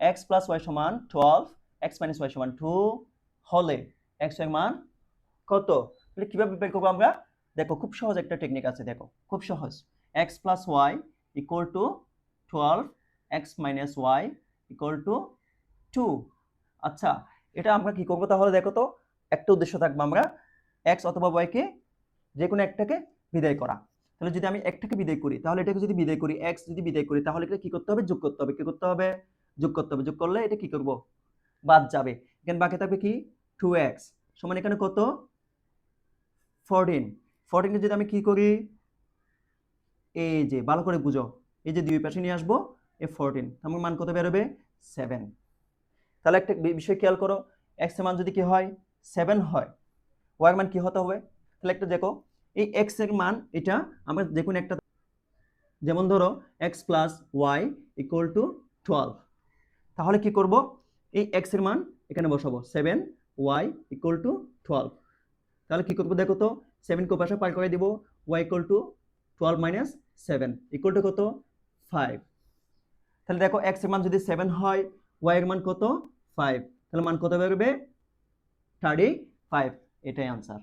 X plus Y সমান twelve X minus Y সমান two হলে এক্সের মান কত? তাহলে কীভাবে বের করব আমরা? দেখো, খুব সহজ একটা টেকনিক আছে, দেখো, খুব সহজ। X plus Y equal to twelve X minus Y equal to two আচ্ছা এটা আমরা কি করব তাহলে দেখো তো? একটা উদ্দেশ্য থাকব আমরা এক্স অথবা ওয়াইকে যে কোনো একটাকে বিদায় করা। তাহলে যদি আমি একটাকে বিদায় করি, তাহলে এটাকে যদি বিদায় করি এক্স যদি বিদায় করি, তাহলে এটা কি করতে হবে? যোগ করতে হবে। কি করতে হবে? যোগ করতে হবে। যোগ করলে এটা কি করব? বাদ যাবে। এখানে বাকি থাকবে কি? টু এক্স সমান এখানে কত? ফোরটিন ফোরটিনকে যদি আমি কি করি? এই যে ভালো করে বুঝো। এই যে দুই পাশে নিয়ে আসব, এ ফোরটিন আমার মান কত বেরোবে সেভেন তাহলে একটা বিষয় খেয়াল করো। এক্সের মান যদি কি হয়? সেভেন হয়। ওয়াই এর মান কি হতে হবে? তাহলে একটা দেখো, এই এক্সের মান, এটা আমরা দেখুন একটা, যেমন ধরো X plus Y equal to twelve তাহলে কি করব? এই এক্সের মান এখানে বসাবো। Seven Y equal to twelve তাহলে কি করব দেখো তো? সেভেন কো পাশে পার করে দিব। Y equal to twelve minus seven equal to কত? ফাইভ তাহলে দেখো এক্সের মান যদি সেভেন হয় ওয়াই এর মান কত? ফাইভ তাহলে মান কত বেরোবে থার্টি ফাইভ এটাই আনসার